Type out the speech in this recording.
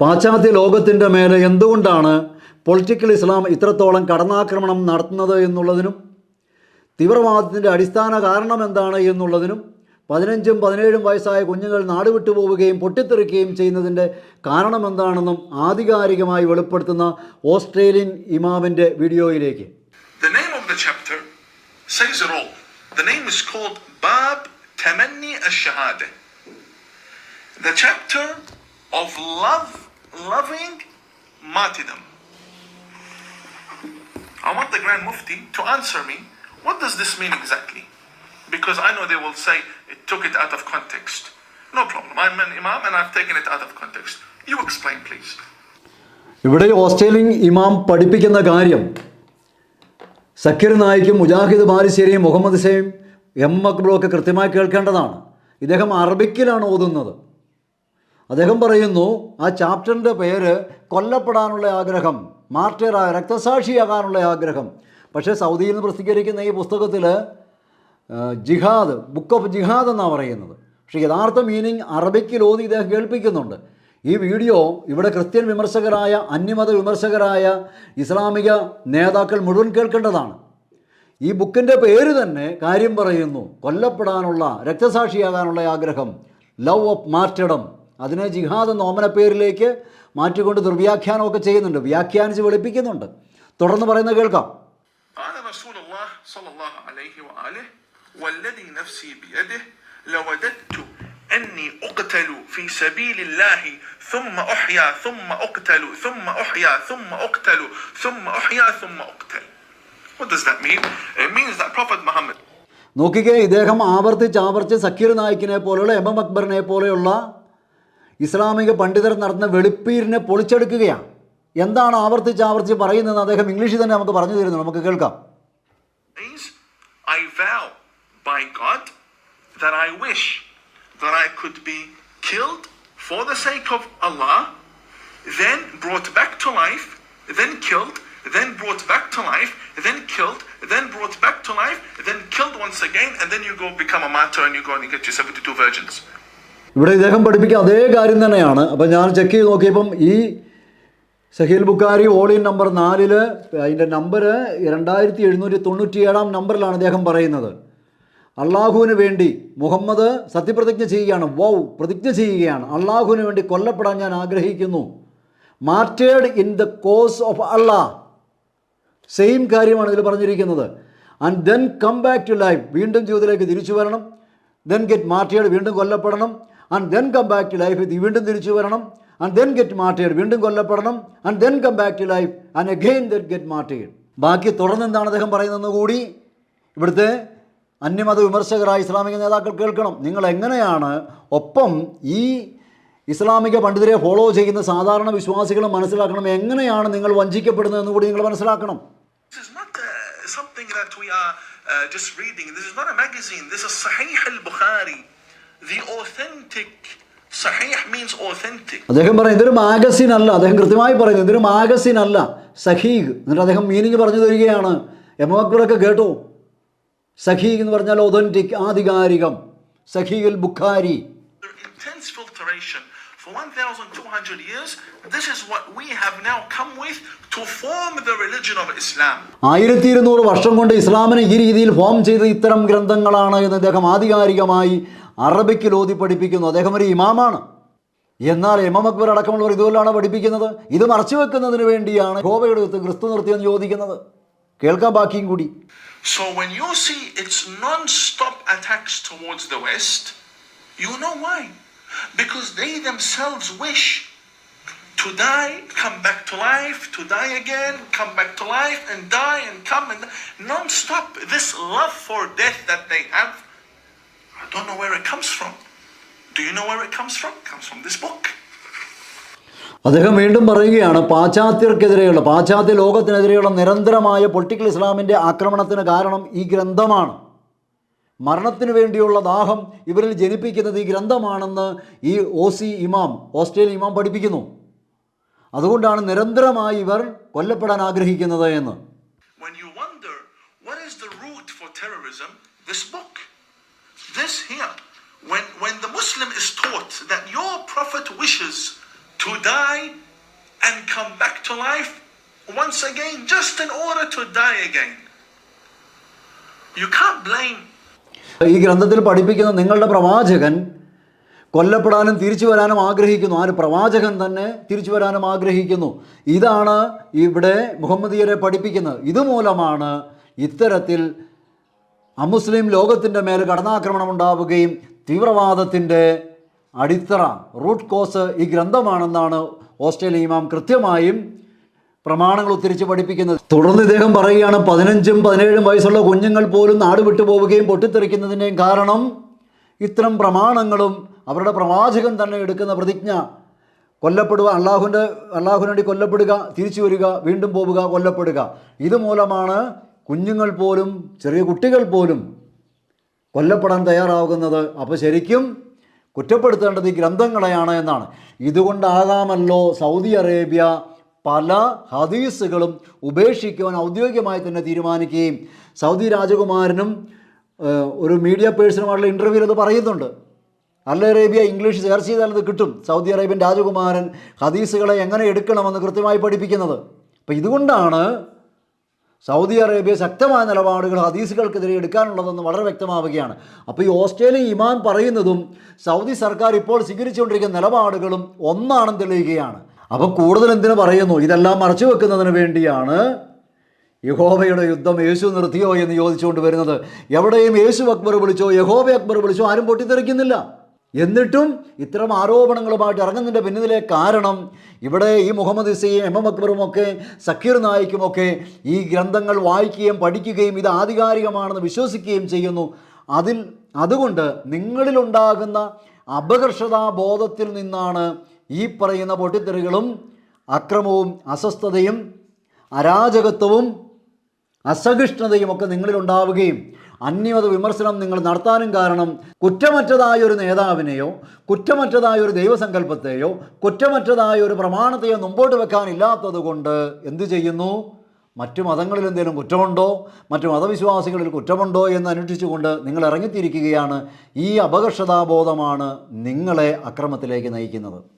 പാശ്ചാത്യ ലോകത്തിന്റെ മേലെ എന്തുകൊണ്ടാണ് പൊളിറ്റിക്കൽ ഇസ്ലാം ഇത്രത്തോളം കടന്നാക്രമണം നടത്തുന്നത് എന്നുള്ളതിനും തീവ്രവാദത്തിന്റെ അടിസ്ഥാന കാരണം എന്താണ് എന്നുള്ളതിനും പതിനഞ്ചും പതിനേഴും വയസ്സായ കുഞ്ഞുങ്ങൾ നാട് വിട്ടുപോവുകയും പൊട്ടിത്തെറിക്കുകയും ചെയ്യുന്നതിന്റെ കാരണം എന്താണെന്നും ആധികാരികമായി വെളിപ്പെടുത്തുന്ന ഓസ്ട്രേലിയൻ ഇമാമിന്റെ വീഡിയോയിലേക്ക്. Of love, loving martyrdom. I want the Grand Mufti to answer me, what does this mean exactly? Because I know they will say it took it out of context. No problem. I'm an imam and I've taken it out of context. You explain, please. ഇവിടെ Australian ഇമാം പഠിപ്പിക്കുന്ന കാര്യം സക്കീർ നായിക്കും മുജാഹിദ് ബാലിശ്ശേരിയും മുഹമ്മദ് സേയും M അക്ബറും ഒക്കെ കൃത്യമായി കേൾക്കേണ്ടതാണ് ഇദ്ദേഹം അറബിക്കിലാണ് ഓതുന്നത് അദ്ദേഹം പറയുന്നു ആ ചാപ്റ്ററിന്റെ പേര് കൊല്ലപ്പെടാനുള്ള ആഗ്രഹം മാർട്ടിയറായ രക്തസാക്ഷിയാകാനുള്ള ആഗ്രഹം. പക്ഷേ സൗദിയിൽ നിന്ന് പ്രസിദ്ധീകരിക്കുന്ന ഈ പുസ്തകത്തിൽ ജിഹാദ് ബുക്ക് ഓഫ് ജിഹാദ് എന്നാണ് പറയുന്നത്. പക്ഷേ യഥാർത്ഥ മീനിങ് അറബിക്കിൽ ഓതി ഇദ്ദേഹം കേൾപ്പിക്കുന്നുണ്ട്. ഈ വീഡിയോ ഇവിടെ ക്രിസ്ത്യൻ വിമർശകരായ അന്യമത വിമർശകരായ ഇസ്ലാമിക നേതാക്കൾ മുഴുവൻ കേൾക്കേണ്ടതാണ്. ഈ ബുക്കിന്റെ പേര് തന്നെ കാര്യം പറയുന്നു കൊല്ലപ്പെടാനുള്ള രക്തസാക്ഷിയാകാനുള്ള ആഗ്രഹം ലവ് ഓഫ് മാർട്ടിടം അതിനെ ജിഹാദ് എന്ന ഓമന പേരിലേക്ക് മാറ്റിക്കൊണ്ട് ദുർവ്യാഖ്യാനമൊക്കെ ചെയ്യുന്നുണ്ട് വ്യാഖ്യാനിച്ച് വെളുപ്പിക്കുന്നുണ്ട് തുടർന്ന് പറയുന്നത് കേൾക്കാം قال رسول الله صلى الله عليه وآله والذي نفسي بيده لوددت أني أقتل في سبيل الله ثم أحيا ثم أقتل ثم أحيا ثم أقتل ثم أحيا ثم أقتل What does that mean? It means that Prophet Muhammad നോക്കിക്കേ ഇദ്ദേഹം ആവർത്തിച്ച് ആവർത്തിച്ച് സക്കീർ നായിക്കിനെ പോലെയുള്ള എം എം അക്ബറിനെ പോലെയുള്ള ഇസ്ലാമിക പണ്ഡിതർ നടത്തുന്ന വെളുപ്പീരിനെ പൊളിച്ചെടുക്കുകയാണ് എന്താണ് ആവർത്തിച്ച് ആവർത്തിച്ച് പറയുന്നതെന്ന് അദ്ദേഹം ഇംഗ്ലീഷിൽ തന്നെ നമുക്ക് പറഞ്ഞു തരുന്നു നമുക്ക് കേൾക്കാം I vow by God that I wish that I could be killed for the sake of Allah, then brought back to life, then killed, then brought back to life, then killed, then brought back to life, then killed once again, and then you go become a martyr and you go and you get your 72 virgins. ഇവിടെ ഇദ്ദേഹം പഠിപ്പിക്കുക അതേ കാര്യം തന്നെയാണ്. അപ്പം ഞാൻ check ചെയ്ത് നോക്കിയപ്പം ഈ Sahil Bukhari all in number നാലിൽ അതിന്റെ നമ്പർ രണ്ടായിരത്തി എഴുന്നൂറ്റി തൊണ്ണൂറ്റി ഏഴാം നമ്പറിലാണ് അദ്ദേഹം പറയുന്നത്. അള്ളാഹുവിന് വേണ്ടി മുഹമ്മദ് സത്യപ്രതിജ്ഞ ചെയ്യുകയാണ്. വൗ പ്രതിജ്ഞ ചെയ്യുകയാണ്. അള്ളാഹുവിന് വേണ്ടി കൊല്ലപ്പെടാൻ ഞാൻ ആഗ്രഹിക്കുന്നു. മാറ്റേഡ് in the cause of Allah same കാര്യമാണ് ഇതിൽ പറഞ്ഞിരിക്കുന്നത്. And then come back to life വീണ്ടും ജീവിതത്തിലേക്ക് തിരിച്ചു വരണം. ദെൻ ഗെറ്റ് മാർട്ടിയേഡ് വീണ്ടും കൊല്ലപ്പെടണം. And then come back to life ഇത് വീണ്ടും തിരിച്ചു വരണം. ആൻഡ് ദെൻ ഗെറ്റ് മാറ്റേഡ് വീണ്ടും കൊല്ലപ്പെടണം. And then come back to life and again then get മാറ്റേഡ് ബാക്കി തുടർന്ന് എന്താണ് അദ്ദേഹം പറയുന്നതെന്ന് കൂടി ഇവിടുത്തെ അന്യമത വിമർശകരായ ഇസ്ലാമിക നേതാക്കൾ കേൾക്കണം. നിങ്ങൾ എങ്ങനെയാണ് ഒപ്പം ഈ ഇസ്ലാമിക പണ്ഡിതരെ ഫോളോ ചെയ്യുന്ന സാധാരണ വിശ്വാസികൾ മനസ്സിലാക്കണം. എങ്ങനെയാണ് നിങ്ങൾ വഞ്ചിക്കപ്പെടുന്നതെന്ന് കൂടി നിങ്ങൾ മനസ്സിലാക്കണം. Uh, uh, just reading. This is not a magazine. This is Sahih al Bukhari. The authentic. Sahih means authentic. അദ്ദേഹം പറയും ഇതൊരു മാഗസിൻ അല്ല അദ്ദേഹം കൃത്യമായി പറയുന്നു ഇതൊരു മാഗസിൻ അല്ല സഹീഖ് എന്നിട്ട് അദ്ദേഹം മീനിങ് പറഞ്ഞു തരികയാണ് എം അക്ബറൊക്കെ കേട്ടോ സഹീഖ് എന്ന് പറഞ്ഞാൽ authentic ആധികാരികം Sahih Bukhari Under intense filtration for 1,200 years. This is what we have now come with to form the religion of Islam. ആയിരത്തി ഇരുന്നൂറ് വർഷം കൊണ്ട് ഇസ്ലാമിനെ ഈ രീതിയിൽ ഫോം ചെയ്ത ഇത്തരം ഗ്രന്ഥങ്ങളാണ് എന്ന് അദ്ദേഹം ആധികാരികമായി അറബിക്കിൽ ഓതി പഠിപ്പിക്കുന്നു അദ്ദേഹം ഒരു ഇമാമാണ് എന്നാൽ ഇമാം അക്ബർ അടക്കമുള്ളവർ ഇതുപോലാണ് പഠിപ്പിക്കുന്നത് ഇത് മറച്ചു വെക്കുന്നതിന് വേണ്ടിയാണ് ഗോവയുടെ അടുത്ത് ക്രിസ്തു നിർത്തിയെന്ന് ചോദിക്കുന്നത് കേൾക്കാൻ ബാക്കിയും കൂടി So when you see its non-stop attacks towards the West, you know why. Because they themselves wish to die, come back to life, to die again, come back to life, and die and come and non-stop. This love for death that they have, I don't know where it comes from. Do you know where it comes from? It comes from this book. അദ്ദേഹം വീണ്ടും പറയുകയാണ് പാശ്ചാത്യർക്കെതിരെയുള്ള പാശ്ചാത്യ ലോകത്തിനെതിരെയുള്ള നിരന്തരമായ political ഇസ്ലാമിന്റെ ആക്രമണത്തിന് കാരണം ഈ ഗ്രന്ഥമാണ് മരണത്തിന് വേണ്ടിയുള്ള ദാഹം ഇവരിൽ ജനിപ്പിക്കുന്നത് ഈ ഗ്രന്ഥമാണെന്ന് ഈ ഒ സി ഇമാം ഓസ്ട്രേലിയൻ ഇമാം പഠിപ്പിക്കുന്നു അതുകൊണ്ടാണ് നിരന്തരമായി ഇവർ കൊല്ലപ്പെടാൻ ആഗ്രഹിക്കുന്നത് എന്ന് this here, when when the Muslim is taught that your prophet wishes to die and come back to life once again, just in order to die again. You can't blame ഈ ഗ്രന്ഥത്തിൽ പഠിപ്പിക്കുന്ന നിങ്ങളുടെ പ്രവാചകൻ കൊല്ലപ്പെടാനും തിരിച്ചു വരാനും ആഗ്രഹിക്കുന്നു ആര് പ്രവാചകൻ തന്നെ തിരിച്ചു വരാനും ആഗ്രഹിക്കുന്നു ഇതാണ് ഇവിടെ മുഹമ്മദിയരെ പഠിപ്പിക്കുന്നത് ഇതുമൂലമാണ് ഇത്തരത്തിൽ അമുസ്ലിം ലോകത്തിന്റെ മേൽ കടന്നാക്രമണം ഉണ്ടാവുകയും തീവ്രവാദത്തിന്റെ അടിത്തറ റൂട്ട് കോസ് ഈ ഗ്രന്ഥമാണെന്നാണ് ഓസ്ട്രേലിയ ഇമാം കൃത്യമായും പ്രമാണങ്ങൾ ഉദ്ധരിച്ച് പഠിപ്പിക്കുന്നത്. തുടർന്ന് ഇദ്ദേഹം പറയുകയാണ് പതിനഞ്ചും പതിനേഴും വയസ്സുള്ള കുഞ്ഞുങ്ങൾ പോലും നാട് വിട്ടുപോവുകയും പൊട്ടിത്തെറിക്കുന്നതിന്റെയും കാരണം ഇത്തരം പ്രമാണങ്ങളും അവരുടെ പ്രവാചകൻ തന്നെ എടുക്കുന്ന പ്രതിജ്ഞ. കൊല്ലപ്പെടുക അള്ളാഹുവിന്റെ അള്ളാഹുവിന് വേണ്ടി കൊല്ലപ്പെടുക തിരിച്ചു വരിക വീണ്ടും പോവുക കൊല്ലപ്പെടുക. ഇതുമൂലമാണ് കുഞ്ഞുങ്ങൾ പോലും ചെറിയ കുട്ടികൾ പോലും കൊല്ലപ്പെടാൻ തയ്യാറാകുന്നത് അപ്പോൾ ശരിക്കും കുറ്റപ്പെടുത്തേണ്ടത് ഈ ഗ്രന്ഥങ്ങളെയാണ് എന്നാണ്. ഇതുകൊണ്ടാകാമല്ലോ സൗദി അറേബ്യ പല ഹദീസുകളും ഉപേക്ഷിക്കുവാൻ ഔദ്യോഗികമായി തന്നെ തീരുമാനിക്കുകയും സൗദി രാജകുമാരനും ഒരു മീഡിയ പേഴ്സണുമായിട്ടുള്ള ഇന്റർവ്യൂവിൽ അത് പറയുന്നുണ്ട്. അൽ അറേബ്യ ഇംഗ്ലീഷ് സെർച്ച് ചെയ്താൽ അത് കിട്ടും. സൗദി അറേബ്യൻ രാജകുമാരൻ ഹദീസുകളെ എങ്ങനെ എടുക്കണമെന്ന് കൃത്യമായി പഠിപ്പിക്കുന്നത്. അപ്പോൾ ഇതുകൊണ്ടാണ് സൗദി അറേബ്യ ശക്തമായ നിലപാടുകൾ ഹദീസുകൾക്കെതിരെ എടുക്കാനുള്ളതെന്ന് വളരെ വ്യക്തമാവുകയാണ്. അപ്പോൾ ഈ ഓസ്ട്രേലിയ ഇമാൻ പറയുന്നതും സൗദി സർക്കാർ ഇപ്പോൾ സ്വീകരിച്ചുകൊണ്ടിരിക്കുന്ന നിലപാടുകളും ഒന്നാണെന്ന് തെളിയുകയാണ്. അപ്പോൾ കൂടുതൽ എന്തിനു പറയുന്നു? ഇതെല്ലാം മറച്ചു വെക്കുന്നതിന് വേണ്ടിയാണ് യഹോബയുടെ യുദ്ധം യേശു നിർത്തിയോ എന്ന് ചോദിച്ചുകൊണ്ട് വരുന്നത്. എവിടെയും യേശു അക്ബർ വിളിച്ചോ യഹോബ അക്ബർ വിളിച്ചോ ആരും പൊട്ടിത്തെറിക്കുന്നില്ല. എന്നിട്ടും ഇത്തരം ആരോപണങ്ങളുമായിട്ട് ഇറങ്ങുന്നതിന്റെ പിന്നിലെ കാരണം ഇവിടെ ഈ മുഹമ്മദ് ഇസയും എം എം അക്ബറും ഒക്കെ സക്കീർ നായിക്കുമൊക്കെ ഈ ഗ്രന്ഥങ്ങൾ വായിക്കുകയും പഠിക്കുകയും ഇത് ആധികാരികമാണെന്ന് വിശ്വസിക്കുകയും ചെയ്യുന്നു. അതിൽ അതുകൊണ്ട് നിങ്ങളിലുണ്ടാകുന്ന അപകർഷതാ ബോധത്തിൽ നിന്നാണ് ഈ പറയുന്ന പൊട്ടിത്തെറികളും അക്രമവും അസ്വസ്ഥതയും അരാജകത്വവും അസഹിഷ്ണുതയും ഒക്കെ നിങ്ങളിൽ ഉണ്ടാവുകയും അന്യമത വിമർശനം നിങ്ങൾ നടത്താനും കാരണം കുറ്റമറ്റതായ ഒരു നേതാവിനെയോ കുറ്റമറ്റതായ ഒരു ദൈവസങ്കല്പത്തെയോ കുറ്റമറ്റതായ ഒരു പ്രമാണത്തെയോ മുമ്പോട്ട് വെക്കാനില്ലാത്തത് കൊണ്ട് എന്തു ചെയ്യുന്നു? മറ്റു മതങ്ങളിൽ എന്തെങ്കിലും കുറ്റമുണ്ടോ? മറ്റു മതവിശ്വാസികളിൽ കുറ്റമുണ്ടോ എന്ന് അന്വേഷിച്ചുകൊണ്ട് നിങ്ങൾ ഇറങ്ങിത്തിരിക്കുകയാണ്. ഈ അപകർഷതാബോധമാണ് നിങ്ങളെ അക്രമത്തിലേക്ക് നയിക്കുന്നത്.